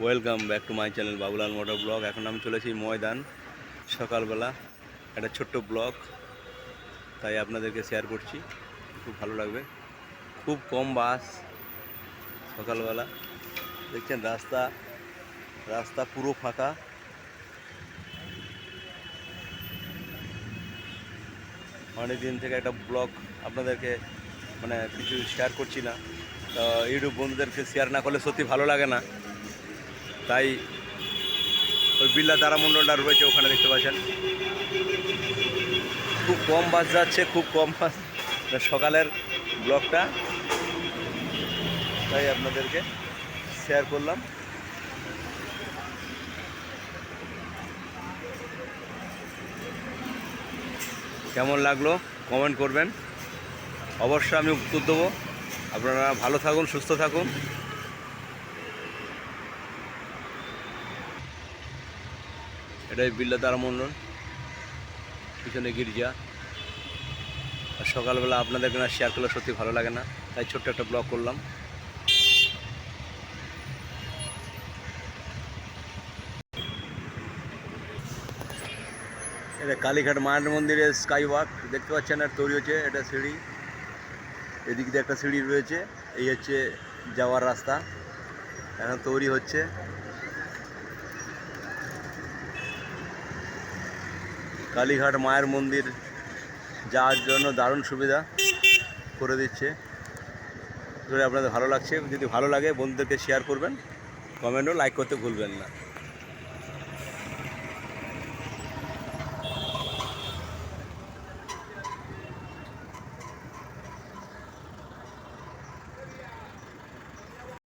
Welcome back to my channel Babulal motor blog এখন আমি চলেছি ময়দান, সকালবেলা। একটা ছোট্ট ব্লগ তাই আপনাদেরকে শেয়ার করছি। খুব ভালো লাগবে। খুব কম বাস সকালবেলা। দেখছেন, রাস্তা রাস্তা পুরো ফাঁকা। অনেক দিন থেকে একটা ব্লগ আপনাদেরকে মানে কিছু শেয়ার করছি না। তো, ইউটিউব বন্ধুদেরকে শেয়ার না করলে সত্যি ভালো লাগে না। তাই ওই বিল্লা তারামণ্ডলটা রয়েছে ওখানে দেখতে পাচ্ছেন। খুব কম বাস যাচ্ছে, খুব কম বাস। সকালের ব্লগটা। তাই আপনাদেরকে শেয়ার করলাম। কেমন লাগল? কমেন্ট করবেন। অবশ্যই আমি উত্তর দেবো। আপনারা ভালো থাকুন, সুস্থ থাকুন। এটাই বিল্লা তারামণ্ডল পিছনে গির্জা। আর সকালবেলা আপনাদেরকে না শেয়ার করলে সত্যি ভালো লাগে না, তাই ছোট্ট একটা ব্লগ করলাম। এটা কালীঘাট মায়ের মন্দিরের স্কাই ওয়াক দেখতে পাচ্ছেন আর তৈরি হচ্ছে এটা সিঁড়ি। এদিক দিয়ে একটা সিঁড়ি রয়েছে, এই হচ্ছে যাওয়ার রাস্তা, এখন তৈরি হচ্ছে। কালীঘাট মায়ের মন্দির যাওয়ার জন্য দারুণ সুবিধা করে দিচ্ছে। আপনাদের ভালো লাগছে, যদি ভালো লাগে, বন্ধুদেরকে শেয়ার করবেন কমেন্টও লাইক করতে ভুলবেন না।